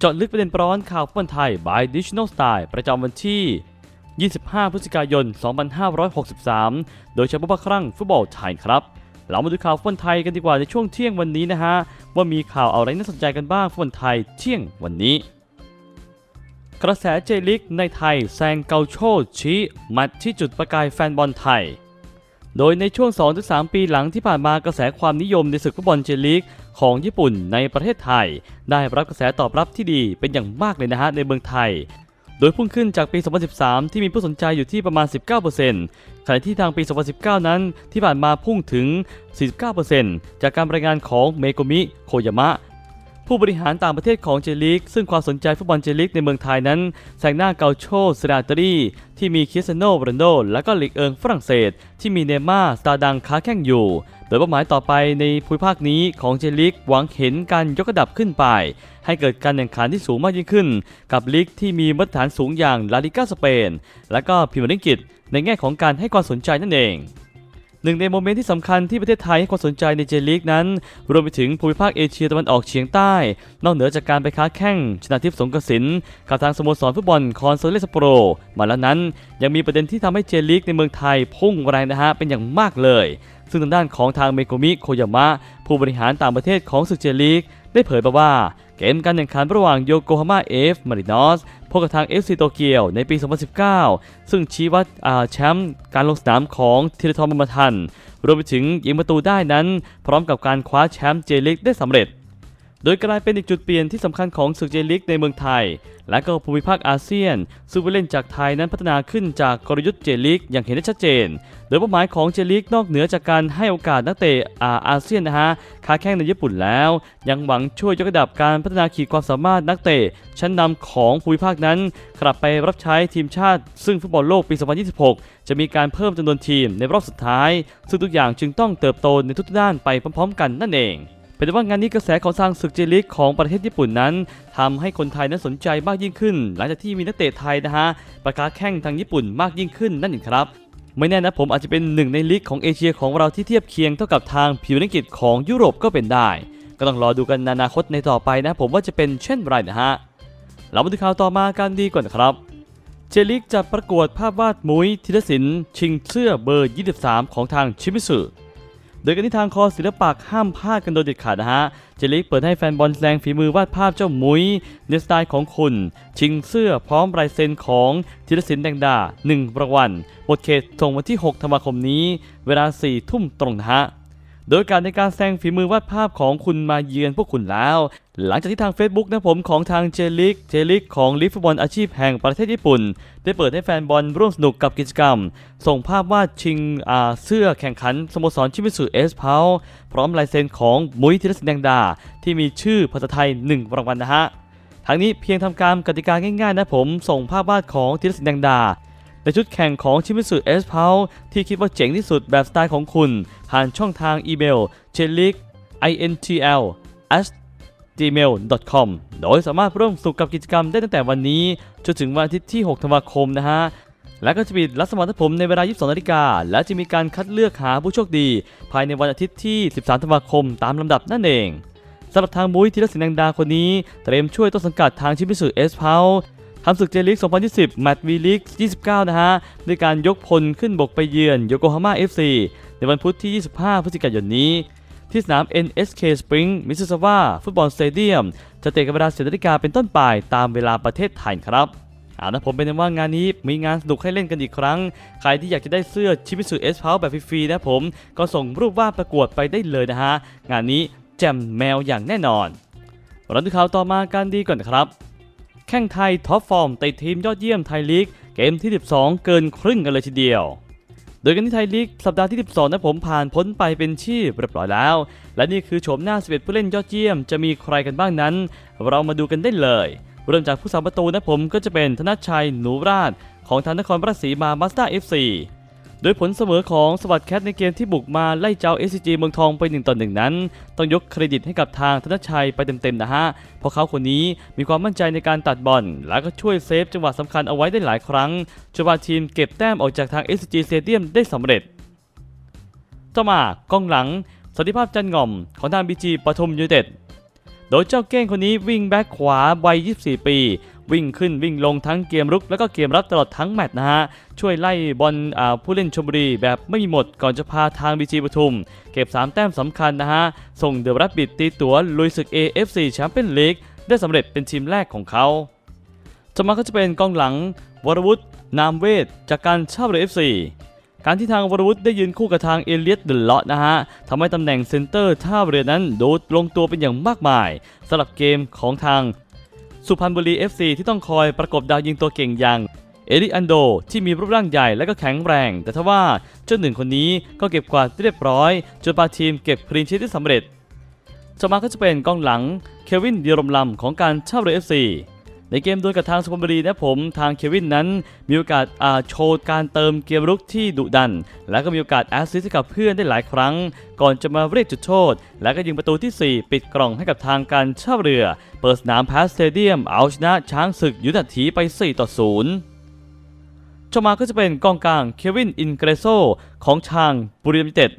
เจาะลึกประเด็นร้อนข่าวฟุตบอลไทย by Digital Style ประจำวันที่ 25 พฤศจิกายน 2563 โดยเฉพาะครั้งฟุตบอลไทยครับ เรามาดูข่าวฟุตบอลไทยกันดีกว่าในช่วงเที่ยงวันนี้นะฮะ ว่ามีข่าวอะไรน่าสนใจกันบ้างฟุตบอลไทยเที่ยงวันนี้ กระแสเจลิกในไทยแซงเกาโชชี้มัดที่จุดประกายแฟนบอลไทย โดยในช่วง 2-3 ปีหลังที่ผ่านมากระแสความนิยมในศึกฟุตบอลเจลิกของญี่ปุ่นในประเทศไทย ได้รับกระแสตอบรับที่ดีเป็นอย่างมากเลยนะฮะในเมืองไทย โดยพุ่งขึ้นจากปี 2013 ที่มีผู้สนใจอยู่ที่ประมาณ 19%ขณะที่ทางปี 2019 นั้นที่ผ่านมาพุ่งถึง 49%จากการรายงานของเมโกมิ โคยามะ ผู้บริหารต่างประเทศของเจลิกซึ่งความสนใจฟุตบอลเจลิกในเมืองไทยนั้นแซงหน้าเกาโชสราตรีที่มีคริสเตโนโรนัลโด และก็ลีกเอิงฝรั่งเศส ที่มีเนม่าสตาดังค้าแข่งอยู่ โดยเป้าหมายต่อไปในภูมิภาคนี้ของเจลิกหวังเห็นการยกระดับขึ้นไป ให้เกิดการแข่งขันที่สูงมากยิ่งขึ้น กับลีกที่มีมาตรฐานสูงอย่างลาลิก้าสเปน และก็พรีเมียร์ลีกอังกฤษในแง่ของการให้ความสนใจนั่นเอง หนึ่งในโมเมนต์ที่สำคัญที่ประเทศไทยให้ความสนใจในเจลีกนั้น รวมไปถึงภูมิภาคเอเชียตะวันออกเฉียงใต้ นอกเหนือจากการไปค้าแข่งชนะทิพย์สงกระสินกับทางสโมสรฟุตบอลคอนโซเลสโปร มาแล้วนั้น ยังมีประเด็นที่ทำให้เจลีกในเมืองไทยพุ่งแรงนะฮะเป็นอย่างมากเลย ซึ่งทางด้านของทางเมโกมิโคยามะผู้บริหารต่างประเทศของศึกเจลีกได้เผยมาว่า เกมการแข่งขันระหว่างโยโกฮาม่าเอฟมารินอสพบกับทาง FC โตเกียวในปี 2019 ซึ่งชี้วัดอ่าแชมป์การลงสนามของทีรทรบุญมาทัน รวมไปถึงยิงประตูได้นั้น พร้อมกับการคว้าแชมป์เจลิกได้สำเร็จ โดยกลายเป็นอีกจุดเปลี่ยนที่สำคัญของศึกเจลิกในเมืองไทย และก็ภูมิภาคอาเซียน ซึ่งผู้เล่นจากไทยนั้นพัฒนาขึ้นจากกลยุทธ์เจลิกอย่างเห็นได้ชัดเจน โดยเป้าหมายของเจลิกนอกเหนือจากการให้โอกาสนักเตะอาอาเซียนนะฮะค้าแข่งในญี่ปุ่นแล้ว ยังหวังช่วยยกระดับการพัฒนาขีดความสามารถนักเตะชั้นนำของภูมิภาคนั้น กลับไปรับใช้ทีมชาติ ซึ่งฟุตบอลโลกปี 2026 จะมีการเพิ่มจำนวนทีมในรอบสุดท้าย ซึ่งทุกอย่างจึงต้องเติบโตในทุกด้านไปพร้อม ๆ กันนั่นเอง เป็นว่างานนี้กระแสของทางศึกเจลิกของประเทศญี่ปุ่นนั้นทำให้คนไทยนั้นสนใจมากยิ่งขึ้น หลังจากที่มีนักเตะไทยนะฮะประกาศแข่งทางญี่ปุ่นมากยิ่งขึ้นนั่นเองครับไม่แน่นะผมอาจจะเป็นหนึ่งในลีกของเอเชียของเราที่เทียบเคียงเท่ากับทางผิวนักกิจของยุโรปก็เป็นได้ ก็ต้องรอดูกันในอนาคตในต่อไปนะ ผมว่าจะเป็นเช่นไรนะฮะเรามาดูข่าวต่อมากันดีก่อนครับ เจลิกจะประกวดภาพวาดมุ้ยธีรศิลป์ชิงเสื้อเบอร์ 23 ของทางชิมิสุ โดยกันที่ทางคอศิลปะห้ามพลาดกันโดยเด็ดขาดนะฮะ เจลิกเปิดให้แฟนบอลแสดงฝีมือวาดภาพเจ้ามุ้ยในสไตล์ของคุณ ชิงเสื้อพร้อมลายเซ็นของธีรศิลป์แดงดา1รางวัลบทเขตส่งวันที่ 6 ธันวาคมนี้ เวลา 4 ทุ่มตรงนะฮะ โดยการในการแสดงฝีมือวาดภาพของคุณมาเยือนพวกคุณแล้ว หลังจากที่ทาง Facebook นะผมของทางเจลิกเจลิกของลิฟบอลอาชีพแห่งประเทศญี่ปุ่น ได้เปิดให้แฟนบอลร่วมสนุกกับกิจกรรม ส่งภาพวาดชิงเสื้อแข่งขันสโมสรชิมิสุเอสเพาพร้อมลายเซ็นของมุ้ยธีรศิลป์แดงดา ที่มีชื่อภาษาไทย 1 รางวัลนะฮะทั้งนี้เพียงทำการกติกาง่ายๆนะผมส่งภาพวาดของธีรศิลป์แดงดา ในชุดแข่งของชิมิสุเอสพาวที่คิดว่าเจ๋งที่สุดแบบสไตล์ของคุณ ผ่านช่องทางอีเมล c h e l i k intl gmail.com โดยสามารถร่วมสนุกกับกิจกรรมได้ตั้งแต่วันนี้ จนถึงวันอาทิตย์ที่ 6 ธันวาคมนะฮะ และก็จะปิดรับสมัครผมในเวลา 22 นาฬิกา และจะมีการคัดเลือกหาผู้โชคดี ภายในวันอาทิตย์ที่ 13 ธันวาคมตามลำดับนั่นเองสำหรับทางมุ้ยธีรศิลป์แดงดาคนนี้ เตรียมช่วยต้นสังกัดทางชิมิสุเอสพาว ทำศึกเจลิก 2020 แมตช์วีลิก 29 นะฮะ ด้วยการยกพลขึ้นบกไปเยือนโยโกฮาม่า FC ในวันพุธที่ 25 พฤศจิกายนนี้ ที่สนาม NSK Spring Mississauga ฟุตบอลสเตเดียม จะเตะกันเวลา10นาฬิกาเป็นต้นไปตามเวลาประเทศไทยครับเอานะผมเป็นว่างานนี้มีงานสนุกให้เล่นกันอีกครั้ง ใครที่อยากจะได้เสื้อชิมิสุเอสพาวแบบฟรีๆนะผม ก็ส่งรูปวาดประกวดไปได้เลยนะฮะ งานนี้แจมแมวอย่างแน่นอนเราดูข่าวต่อมากันดีก่อนครับ แข่งไทยท็อปฟอร์มติดทีมยอดเยี่ยมไทยลีกเกมที่ 12 เกินครึ่งกันเลยทีเดียว โดยกันที่ไทยลีกสัปดาห์ที่ 12นะผมผ่านพ้นไปเป็นชีพเรียบร้อยแล้ว และนี่คือโฉมหน้า 11 ผู้เล่นยอดเยี่ยมจะมีใครกันบ้างนั้น เรามาดูกันได้เลยเริ่มจากผู้สาประตูนะผมก็จะเป็นธนชชัยหนูราชของทางนครราชสีมามาสเตอร์เอฟซี โดยผลเสมอของสวัสดแคทในเกมที่บุกมาไล่เจ้า SCG เมืองทองไป1ต่อ1นั้น ต้องยกเครดิตให้กับทางธนชัยไปเต็มๆนะฮะ เพราะเขาคนนี้มีความมั่นใจในการตัดบอล และก็ช่วยเซฟจังหวะสำคัญเอาไว้ได้หลายครั้งจนพาทีมเก็บแต้มออกจากทาง SCG Stadium ได้สำเร็จต่อมากองหลังสันติภาพจันง่อมของทางบีจีปทุมยูเต็ดโดยเจ้าเก้งคนนี้วิ่งแบ็คขวาวัย 24 ปี วิ่งขึ้นวิ่งลงทั้งเกมรุก แล้วก็เกมรับตลอดทั้งแมตช์นะฮะ ช่วยไล่บอลผู้เล่นชมบุรีแบบไม่มีหมดก่อนจะพาทางบีจีปทุม เก็บ 3 แต้มสำคัญนะฮะ ส่งเดอะรับบิดตีตัวลุยศึก AFC แชมเปี้ยนลีกได้สำเร็จเป็นทีมแรกของเขาต่อมาก็จะเป็นกองหลังวรวุฒินามเวทจากการช่าเรือ FC การที่ทางวรวุฒิได้ยืนคู่กับทางเอเลียตเดลเลาะนะฮะทำให้ตำแหน่งเซนเตอร์ท่าเรือนั้นดูลงตัวเป็นอย่างมากมายสำหรับเกมของทาง สุพรรณบุรี FC ที่ต้องคอยประกบดาวยิงตัวเก่งอย่างเอริอันโดที่มีรูปร่างใหญ่และก็แข็งแรง แต่ทว่าเจ้าหนึ่งคนนี้ก็เก็บกวาดเรียบร้อยจนพาทีมเก็บคลีนชีทได้สำเร็จต่อมาก็จะเป็นกองหลังเควินเดียรมลำของการเช่าเรือ FC ในเกมดวลกับทางสุพรรณบุรีนะผมทางเควินนั้นมีโอกาสโชว์การเติมเกมรุกที่ดุดัน และก็มีโอกาสแอสซิสต์กับเพื่อนได้หลายครั้ง ก่อนจะมาเรียกจุดโทษ และก็ยิงประตูที่ 4 ปิดกล่องให้กับทางการเช่าเรือ เปิดสนามแพสสเตเดียมเอาชนะช้างศึกยุทธถีไป 4 ต่อ0ต่อมาก็จะเป็นกองกลางเควินอินเกรโซของทางบุรีรัมย์ยูไนเต็ด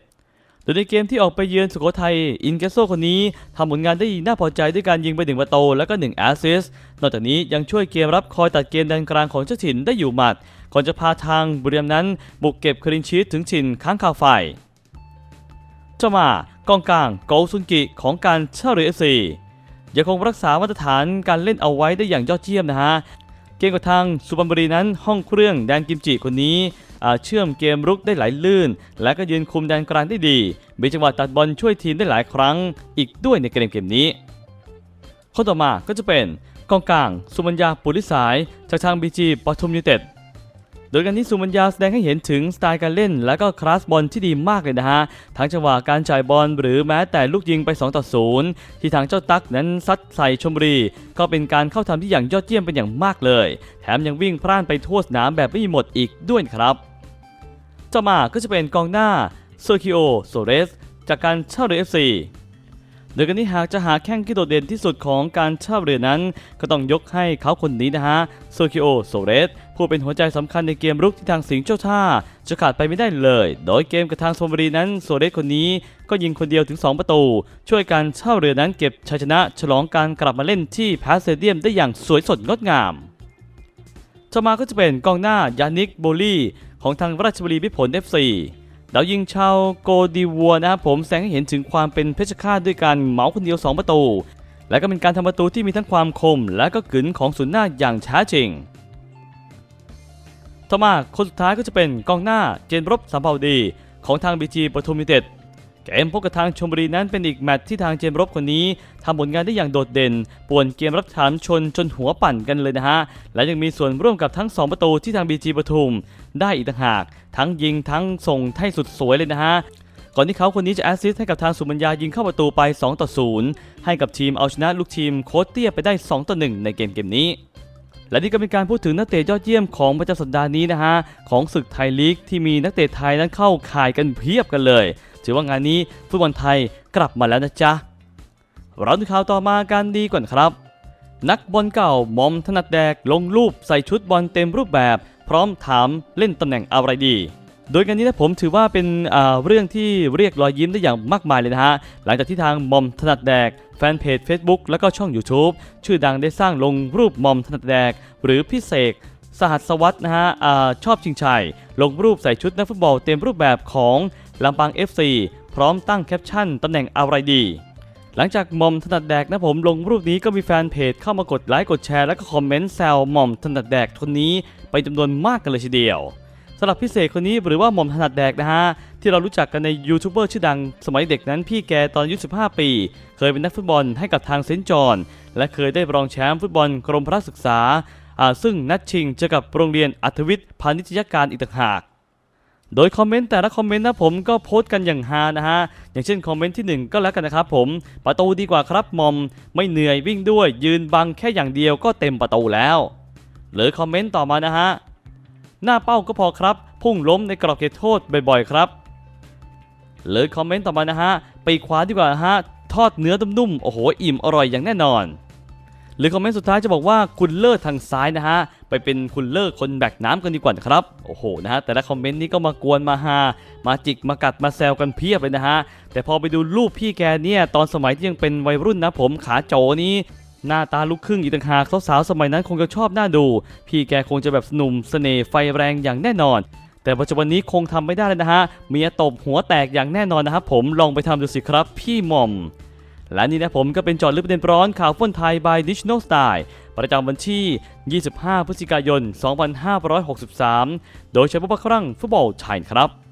ดยในเกมที่ออกไปเยือนสุโขทัย อินเกโซคนนี้ทำผลงานได้น่าพอใจด้วยการยิงไปหนึ่งประตูและก็1แอสซิสต์นอกจากนี้ยังช่วยเกมรับคอยตัดเกมแดนกลางของเจ้าถิ่นได้อยู่หมัด ก่อนจะพาทางบุรีรัมย์นั้น บุกเก็บคลินชีตถึงถิ่นค้างคาวไฟเจ้ามากองกลางโกซุนกิของการเช่าเรือเอซียังคงรักษามาตรฐานการเล่นเอาไว้ได้อย่างยอดเยี่ยมนะฮะเกมกับทางสุพรรณบุรีนั้นห้องเครื่องแดนกิมจิคนนี้ อ่าเชื่อมเกมรุกได้ไหลลื่น และก็ยืนคุมแดนกลางได้ดี มีจังหวะตัดบอลช่วยทีมได้หลายครั้ง อีกด้วยในเกมเกมนี้คนต่อมาก็จะเป็นกองกลางสุมัญญาปุริสายจากทางบีจีปทุมยูเต็ดโดยการที่สุมัญญาแสดงให้เห็นถึงสไตล์การเล่น และก็คลาสบอลที่ดีมากเลยนะฮะ ทั้งจังหวะการจ่ายบอลหรือแม้แต่ลูกยิงไป2ต่อ0ที่ทางเจ้าตั๊กนั้นซัดใส่ชมบุรี ก็เป็นการเข้าทำที่อย่างยอดเยี่ยมเป็นอย่างมากเลย แถมยังวิ่งพล่านไปทั่วสนามแบบไม่มีหมดอีกด้วยครับ ต่อมาก็จะเป็นกองหน้าเซอร์คิโอโซเรสจากการเช่าเรือ FC โดยกันที่หากจะหาแข้งที่โดดเด่นที่สุดของการเช่าเรือนั้น ก็ต้องยกให้เขาคนนี้นะฮะเซอร์คิโอโซเรสผู้เป็นหัวใจสำคัญในเกมรุกที่ทางสิงห์เจ้าท่า จะขาดไปไม่ได้เลย โดยเกมกับทางโซมบรีนั้นโซเรสคนนี้ก็ยิงคนเดียวถึง 2 ประตู ช่วยการเช่าเรือนั้นเก็บชัยชนะ ฉลองการกลับมาเล่นที่แพสเซเดียมได้อย่างสวยสดงดงาม ต่อมาก็จะเป็นกองหน้ายานิกโบลี่ของทางราชบุรีพิผล FC ดาวยิงชาวโกดีวัวนะครับผมแสดงให้เห็นถึงความเป็นเพชฌฆาตด้วยการเหมาคนเดียว 2 ประตู และก็เป็นการทำประตูที่มีทั้งความคม และก็กึนของศูนย์หน้าอย่างช้าจริง ต่อมาคนสุดท้ายก็จะเป็นกองหน้าเจนรบสัมภาวดี ของทางบีจีปทุมยูเต็ด เกมพบกับทางชมบุรีนั้นเป็นอีกแมตช์ที่ทางเจมรบคนนี้ทำผลงานได้อย่างโดดเด่น ป่วนเกมรับถามชนจนหัวปั่นกันเลยนะฮะ และยังมีส่วนร่วมกับทั้ง 2 ประตูที่ทางบีจีปทุม ได้อีกต่างหาก ทั้งยิงทั้งส่งให้สุดสวยเลยนะฮะก่อนที่เขาคนนี้จะแอสซิสต์ให้กับทางสุมัญญายิงเข้าประตูไป 2 ต่อ 0 ให้กับทีมเอาชนะลูกทีมโคตเตี้ยไปได้ 2 ต่อ 1 ในเกมเกมนี้และนี่ก็เป็นการพูดถึงนักเตะยอดเยี่ยมของประจำสัปดาห์นี้นะฮะ ของศึกไทยลีกที่มีนักเตะไทยนั้นเข้าข่ายกันเพียบกันเลย ถือว่างานนี้ฟุตบอลไทยกลับมาแล้วนะจ๊ะเราดูข่าวต่อมากันดีกว่าครับ นักบอลเก่ามอมถนัดแดกลงรูปใส่ชุดบอลเต็มรูปแบบ พร้อมถามเล่นตำแหน่งอะไรดีโดยการนี้นะผมถือว่าเป็นเรื่องที่เรียกรอยยิ้มได้อย่างมากมายเลยนะฮะ หลังจากที่ทางมอมถนัดแดก แฟนเพจ Facebook แล้วก็ช่อง YouTube ชื่อดังได้สร้างลงรูปมอมถนัดแดก หรือพี่เสกสหัสวัตรนะฮะอชอบชิงชัย ลงรูปใส่ชุดนักฟุตบอลเต็มรูปแบบของ ลำปาง FC พร้อมตั้งแคปชั่นตำแหน่งอะไรดี หลังจากหมอมถนัดแดกนะผมลงรูปนี้ก็มีแฟนเพจเข้ามากดไลค์กดแชร์แล้วก็คอมเมนต์แซวหม่อมถนัดแดกคนนี้ไปจำนวนมากกันเลยทีเดียวสำหรับพิเศษคนนี้หรือว่าหม่อมถนัดแดกนะฮะ ที่เรารู้จักกันในยูทูบเบอร์ชื่อดัง สมัยเด็กนั้นพี่แกตอนอายุ15 ปี เคยเป็นนักฟุตบอลให้กับทางเซนจอนและเคยได้รองแชมป์ฟุตบอลกรมพระศึกษาอ่าซึ่งนัดชิงเจอกับโรงเรียนอัธวิทย์พาณิชยการอีกต่างหาก โดยคอมเมนต์แต่ละคอมเมนต์นะผมก็โพสต์กันอย่างฮานะฮะ อย่างเช่นคอมเมนต์ที่ 1 ก็แล้วกันนะครับผม ประตูดีกว่าครับมอม ไม่เหนื่อยวิ่งด้วย ยืนบังแค่อย่างเดียวก็เต็มประตูแล้ว หรือคอมเมนต์ต่อมานะฮะ หน้าเป้าก็พอครับ พุ่งล้มในกรอบเขตโทษบ่อยๆครับ หรือคอมเมนต์ต่อมานะฮะปีกขวาดีกว่าฮะทอดเนื้อนุ่มๆโอ้โหอิ่มอร่อยอย่างแน่นอน หรือคอมเมนต์สุดท้ายจะบอกว่าคุณเลิศทางซ้ายนะฮะ ไปเป็นคุณเลิกคนแบกน้ำกันดีกว่านะครับ โอ้โหนะฮะแต่ละคอมเมนต์นี้ก็มากวนมาฮามาจิกมากัดมาแซวกันเพียบเลยนะฮะ แต่พอไปดูรูปพี่แกเนี่ยตอนสมัยที่ยังเป็นวัยรุ่นนะผมขาโจนี้หน้าตาลุกครึ่งอีกต่างหากสาวๆสมัยนั้นคงจะชอบหน้าดู พี่แกคงจะแบบหนุ่มเสน่ห์ไฟแรงอย่างแน่นอน แต่ปัจจุบันนี้คงทำไม่ได้แล้วนะฮะเมียตบหัวแตกอย่างแน่นอนนะครับผมลองไปทำดูสิครับ พี่หม่อม และนี่นะผมก็เป็นจอดลึกประเด็นร้อนข่าวฟุ่นไทย by National Style ประจำวันที่ 25 พฤศจิกายน 2563 โดยใช้ผู้ประครั่งฟุตบอลชายครับ